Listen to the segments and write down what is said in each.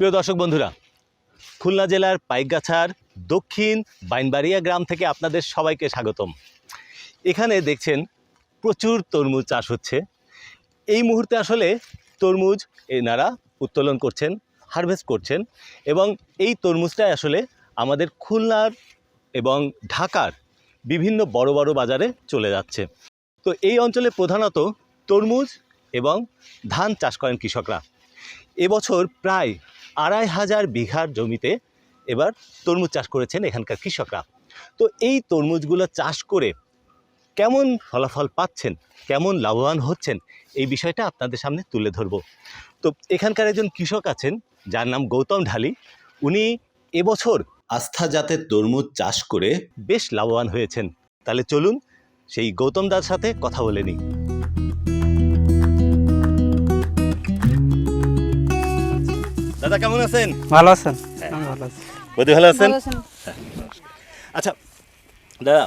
প্রিয় দর্শক বন্ধুরা, খুলনা জেলার পাইকগাছার দক্ষিণ বাইনবাড়িয়া গ্রাম থেকে আপনাদের সবাইকে স্বাগতম। এখানে দেখছেন প্রচুর তরমুজ চাষ হচ্ছে। এই মুহূর্তে আসলে তরমুজ এনারা উত্তোলন করছেন, হারভেস্ট করছেন এবং এই তরমুজটাই আসলে আমাদের খুলনার এবং ঢাকার বিভিন্ন বড় বড় বাজারে চলে যাচ্ছে। তো এই অঞ্চলে প্রধানত তরমুজ এবং ধান চাষ করেন কৃষকরা। এবছর প্রায় আড়াই হাজার বিঘার জমিতে এবার তরমুজ চাষ করেছেন এখানকার কৃষকরা। তো এই তরমুজগুলো চাষ করে কেমন ফলাফল পাচ্ছেন? কেমন লাভবান হচ্ছেন? এই বিষয়টা আপনাদের সামনে তুলে ধরব। তো এখানকার একজন কৃষক আছেন, যার নাম গৌতম ঢালি। উনি এবছর আস্থা জাতের তরমুজ চাষ করে বেশ লাভবান হয়েছেন। তাহলে চলুন সেই গৌতম দার সাথে কথা বলে নিই। দাদা কেমন আছেন? ভালো আছেন? ভালো আছি। বৌদি ভালো আছেন? আচ্ছা দাদা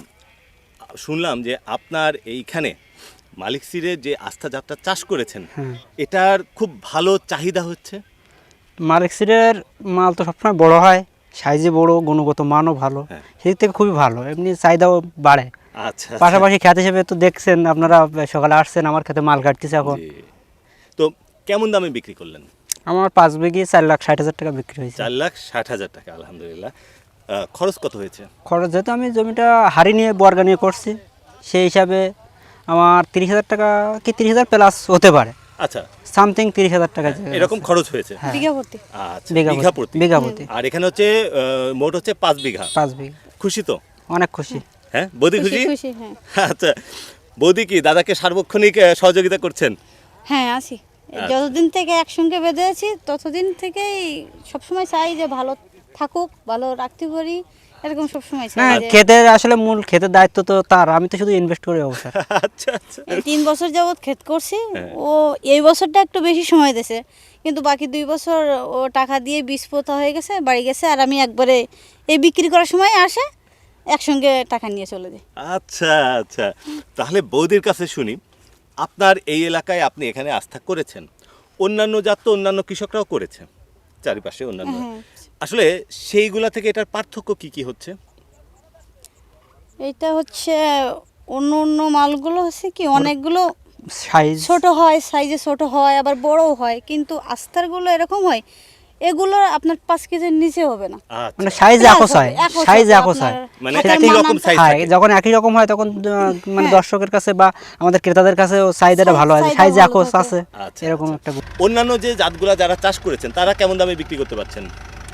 শুনলাম যে আপনার এইখানে মালিক সিরের যে আস্থা যাত্রা চাষ করেছেন হ্যাঁ। এটার খুব ভালো চাহিদা হচ্ছে? মালিক সিটের মাল তো সবসময় বড় হয় সাইজে বড় গুণগত মানও ভালো হ্যাঁ। সেদিক থেকে খুবই ভালো এমনি চাহিদাও বাড়ে। আচ্ছা পাশাপাশি খ্যাত হিসেবে তো দেখছেন আপনারা সকালে আসছেন আমার খেতে মাল কাটতেছে এখন। তো কেমন দামে বিক্রি করলেন? আমার পাঁচ বিঘে চার লাখ ষাট হাজার টাকা বিক্রি হয়েছে। চার লাখ ষাট হাজার টাকা আলহামদুলিল্লাহ। খরচ কত হয়েছে? খরচ যেহেতু আমি জমিটা হারি নিয়ে বর্গা নিয়ে করছি সেই হিসাবে আমার তিরিশ হাজার টাকা কি তিরিশ হাজার প্লাস হতে পারে। আচ্ছা। সামথিং তিরিশ হাজার টাকা এরকম খরচ হয়েছে? হ্যাঁ। বিঘা আচ্ছা বিঘা প্রতি। প্রতি। বিঘা প্রতি। আর এখানে হচ্ছে আহ, মোট হচ্ছে পাঁচ বিঘা। পাঁচ বিঘা। খুশি তো? অনেক খুশি। হ্যাঁ বৌদি খুশি খুশি? খুশি হ্যাঁ। আচ্ছা বৌদি কি দাদাকে সার্বক্ষণিক সহযোগিতা করছেন? হ্যাঁ আছি। যতদিন থেকে একসঙ্গে বেঁধে আছি ততদিন থেকেই সবসময় চাই যে ভালো থাকুক ভালো রাখতে পারি এরকম সবসময় চাই হ্যাঁ ক্ষেতের আসলে মূল ক্ষেতের দায়িত্ব তো তার আমি তো শুধু ইনভেস্ট করি অবস্থা আচ্ছা আচ্ছা। এই তিন বছর যাবৎ ক্ষেত করছি হ্যাঁ। ও এই বছরটা একটু বেশি সময় দিয়েছে কিন্তু বাকি দুই বছর ও টাকা দিয়ে বীজ পোতা হয়ে গেছে বাড়ি গেছে আর আমি একবারে এই বিক্রি করার সময় আসে একসঙ্গে টাকা নিয়ে চলে যাই। আচ্ছা আচ্ছা। তাহলে বৌদির কাছে শুনি আপনার এই এলাকায় আপনি এখানে আস্থা করেছেন অন্যান্য জাত তো অন্যান্য কৃষকরাও করেছে চারিপাশে অন্যান্য। আসলে সেইগুলা থেকে এটার পার্থক্য কি কি হচ্ছে? এটা হচ্ছে অন্য অন্য মালগুলো হচ্ছে কি অনেকগুলো সাইজ ছোট হয় সাইজে ছোট হয় আবার বড়ও হয় কিন্তু আস্থারগুলো এরকম হয় এগুলো আপনার পাঁচ কেজির নিচে হবে না। আচ্ছা। মানে সাইজ Plus হয় সাইজ হবে হয় মানে একই রকম size হ্যাঁ থাকে। যখন একই রকম হয় তখন মানে হ্যাঁ। দর্শকের কাছে বা আমাদের ক্রেতাদের কাছে চাহিদাটা ভালো হয় সাইজ একস আছে। আচ্ছা, এরকম আচ্ছা। একটা অন্যান্য যে জাতগুলা যারা চাষ করেছেন তারা কেমন দামে বিক্রি করতে পারছেন?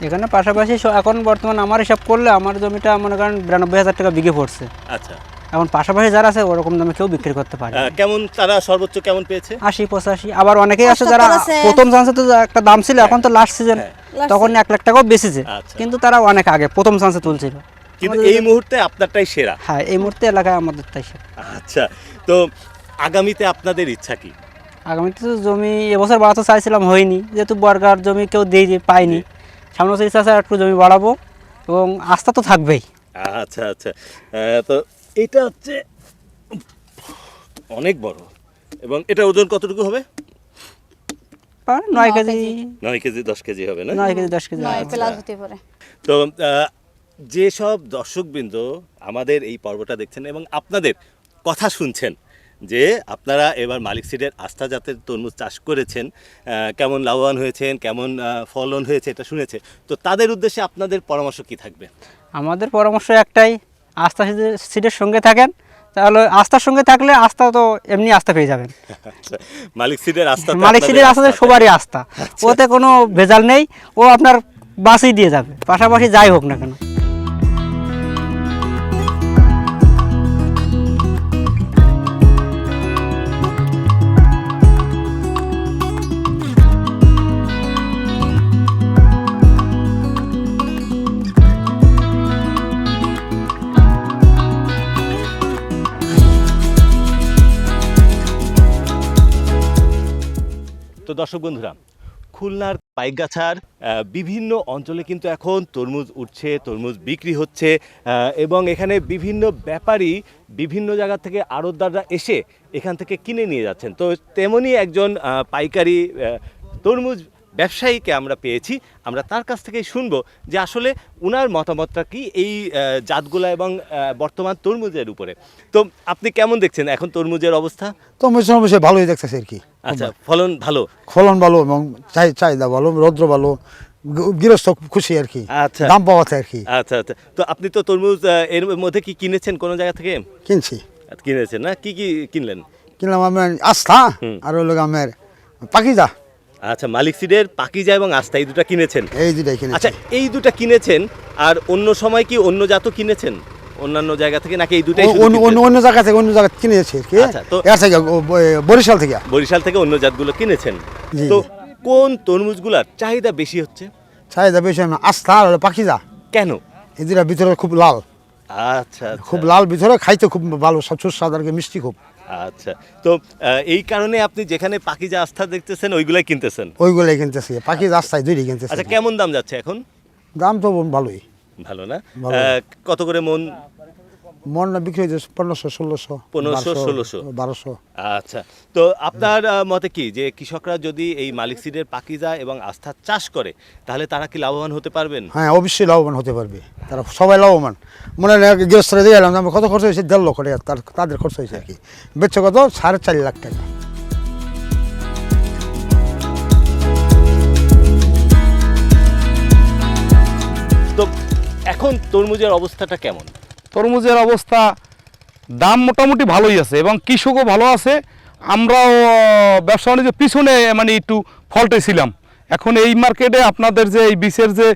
এখানে পাশাপাশি এখন বর্তমান আমার হিসাব করলে আমার জমিটা মনে করেন বিরানব্বই হাজার টাকা বিঘে পড়ছে। আচ্ছা। এখন পাশাপাশি যারা আছে ওরকম দামে কেউ বিক্রি করতে পারে কেমন তারা সর্বোচ্চ কেমন পেয়েছে? আশি পঁচাশি আবার অনেকেই আছে যারা আছে। প্রথম চান্সে তো একটা দাম ছিল এখন তো লাস্ট সিজন হ্যাঁ। তখন এক লাখ টাকাও বেশিছে আচ্ছা। কিন্তু তারা অনেক আগে প্রথম চান্সে তুলছিল। কিন্তু এই মুহূর্তে আপনারটাই সেরা। হ্যাঁ এই মুহূর্তে এলাকায় আমাদের তাই সে। আচ্ছা তো আগামীতে আপনাদের ইচ্ছা কি? আগামীতে তো জমি এবছর বাড়াতে চাইছিলাম হয়নি। যেহেতু বর্গার জমি কেউ দিয়ে দিয়ে পাইনি সামনে বছর ইচ্ছা আছে একটু জমি বাড়াবো এবং আস্থা তো থাকবেই। আচ্ছা আচ্ছা। তো এটা হচ্ছে অনেক বড়। এবং এটা ওজন কতটুকু হবে? নয় কেজি। নয় কেজি দশ কেজি হবে না? নয় কেজি দশ কেজি প্লাস হতে পারে। তো যেসব দর্শকবৃন্দ আমাদের এই পর্বটা দেখছেন এবং আপনাদের কথা শুনছেন যে আপনারা এবার মালিক সিডের আস্থা জাতের তরমুজ চাষ করেছেন কেমন লাভবান হয়েছেন কেমন ফলন হয়েছে এটা শুনেছে। তো তাদের উদ্দেশ্যে আপনাদের পরামর্শ কি থাকবে? আমাদের পরামর্শ একটাই আস্থা সিটের- সঙ্গে থাকেন তাহলে আস্থার সঙ্গে থাকলে আস্থা তো এমনি আস্থা পেয়ে যাবেন। আচ্ছা, মালিক সিটের আস্থা মালিক সিটের আস্থা, সবারই আস্থা। ওতে কোনো ভেজাল নেই ও আপনার বাসই দিয়ে যাবে পাশাপাশি যাই হোক না কেন। দর্শক বন্ধুরা, খুলনার পাইকগাছার বিভিন্ন অঞ্চলে কিন্তু এখন তরমুজ উঠছে, তরমুজ বিক্রি হচ্ছে এবং এখানে বিভিন্ন ব্যাপারী বিভিন্ন জায়গা থেকে আড়তদাররা এসে এখান থেকে কিনে নিয়ে যাচ্ছেন। তো তেমনই একজন পাইকারি তরমুজ ব্যবসায়ীকে আমরা পেয়েছি আমরা তার কাছ থেকেই শুনব যে আসলে উনার মতামতটা কি এই জাতগুলা এবং বর্তমান তরমুজের উপরে। তো আপনি কেমন দেখছেন এখন তরমুজের অবস্থা? তো মিশ্রণ বিষয়ে ভালোই দেখতেছে আর কি। আচ্ছা ফলন ভালো? ফলন ভালো এবং চাই চাহিদা ভালো রৌদ্র ভালো গৃহস্থ খুশি আর কি। আচ্ছা। দাম পাওয়াতে আর কি। আচ্ছা আচ্ছা। তো আপনি তো তরমুজ এর মধ্যে কি কিনেছেন কোনো জায়গা থেকে? কিনছি। কিনেছেন না? কি কি কিনলেন? কিনলাম আমার আস্থা আর হলো আমার পাকিজা। আচ্ছা মালিক সিডের পাকিজা এবং আস্থা এই দুটা কিনেছেন? এই দুটাই কিনেছি। আচ্ছা এই দুটা কিনেছেন আর অন্য সময় কি অন্য জাতও কিনেছেন? অন্যান্য জায়গা থেকে নাকি এই দুটাই অন্য অন্য- অন্য জায়গা থেকে অন্য জায়গা কিনেছি আচ্ছা, তো- বরিশাল থেকে। বরিশাল থেকে অন্য জাতগুলো কিনেছেন। তো কোন তরমুজগুলার চাহিদা বেশি হচ্ছে? চাহিদা বেশি আমার আস্থা আর পাকিজা। কেন? এই দুটা ভিতরে খুব লাল। আচ্ছা খুব লাল ভিতরে খাইতে খুব ভালো সুস্বাদ আর মিষ্টি খুব। আচ্ছা। তো এই কারণে আপনি যেখানে পাখিজা আস্থা দেখতেছেন ওইগুলাই কিনতেছেন? ওইগুলাই কিনতেছি। পাখি আস্থায় দুইটাই কিনতেছি। আচ্ছা কেমন দাম যাচ্ছে এখন? দাম তো ভালোই। ভালো না? কত করে মন? মন বিক্রি হয়েছে পনেরোশো ষোলোশো 1500, 1600 বারোশো। আচ্ছা। তো আপনার মতে কি যে কৃষকরা যদি এই মালিক সিডের পাকিজা এবং আস্থা চাষ করে তাহলে তারা কি লাভবান হতে পারবেন? হ্যাঁ অবশ্যই লাভবান হতে পারবে। তারা সবাই লাভবান। মনে গৃহস্থরে দিয়ে এলাম আমার কত খরচ হয়েছে? দেড় লক্ষ টাকা তার তাদের খরচ হয়েছে আর কি। বেচছে কত? সাড়ে চার লাখ টাকা। তো এখন তরমুজের অবস্থাটা কেমন? তরমুজের অবস্থা দাম মোটামুটি ভালোই আছে এবং কৃষকও ভালো আছে। আমরাও ব্যবসা বাণিজ্য পিছনে মানে একটু ফল্টে ছিলাম। এখন এই মার্কেটে আপনাদের যে এই বিষের যে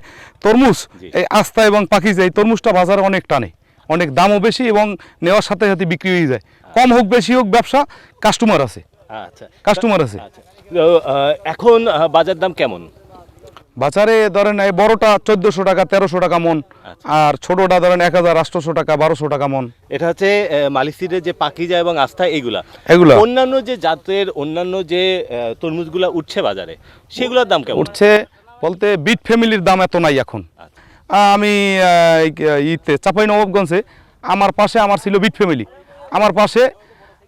তরমুজ এই আস্থা এবং পাখি যে এই তরমুজটা বাজারে অনেক টানে। অনেক দামও বেশি এবং নেওয়ার সাথে সাথে বিক্রি হয়ে যায়। কম হোক বেশি হোক ব্যবসা কাস্টমার আছে। আচ্ছা। কাস্টমার আছে। আচ্ছা। এখন বাজার দাম কেমন? বাজারে ধরেন এই বড়টা চোদ্দোশো টাকা তেরোশো টাকা মন আচ্ছা। আর ছোটোটা ধরেন এক হাজার আটশোশো টাকা বারোশো টাকা মন। এটা হচ্ছে আহ, যে পাকিজা এবং আস্থা এইগুলা এগুলা। অন্যান্য যে জাতের অন্যান্য যে তরমুজগুলা উঠছে বাজারে সেগুলোর দাম কেমন? উঠছে বলতে বিট ফ্যামিলির দাম এত নাই এখন। আচ্ছা। আমি ইতে চাপাই নবাবগঞ্জে আমার পাশে আমার ছিল বিট ফ্যামিলি। আমার পাশে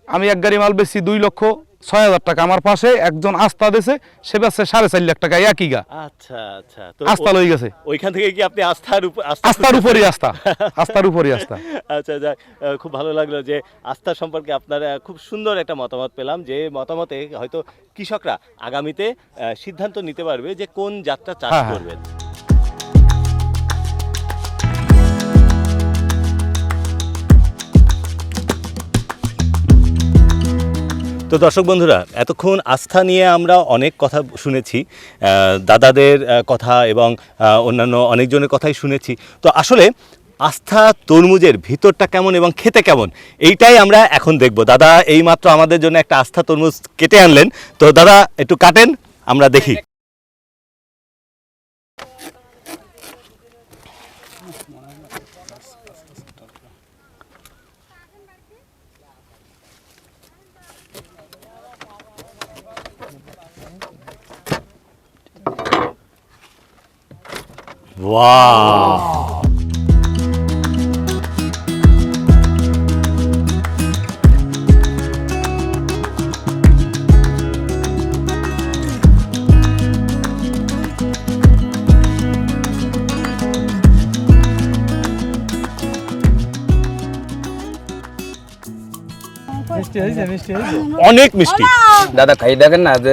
আমি এক গাড়ি মাল বেশি দুই লক্ষ ছয় হাজার টাকা আমার পাশে একজন আস্থা দেশে সে বেচছে সাড়ে চার লাখ টাকা একই গা। আচ্ছা আচ্ছা। তো আস্থা লই গেছে। ওইখান থেকে কি আপনি আস্থার উপর আস্থার উপরই আস্থা আস্থার উপরই আস্থা। আচ্ছা যাক খুব ভালো লাগল যে আস্থা সম্পর্কে আপনার খুব সুন্দর একটা মতামত পেলাম যে মতামতে হয়তো কৃষকরা আগামীতে সিদ্ধান্ত নিতে পারবে যে কোন জাতটা চাষ হ্যাঁ, হ্যাঁ। করবেন। তো দর্শক বন্ধুরা, এতক্ষণ আস্থা নিয়ে আমরা অনেক কথা শুনেছি দাদাদের কথা এবং অন্যান্য অনেকজনের কথাই শুনেছি। তো আসলে আস্থা তরমুজের ভিতরটা কেমন এবং খেতে কেমন, এইটাই আমরা এখন দেখব। দাদা এইমাত্র আমাদের জন্য একটা আস্থা তরমুজ কেটে আনলেন। তো দাদা, একটু কাটেন, আমরা দেখি। ওয়াও অনেক মিষ্টি। দাদা খাই দেখেন না যে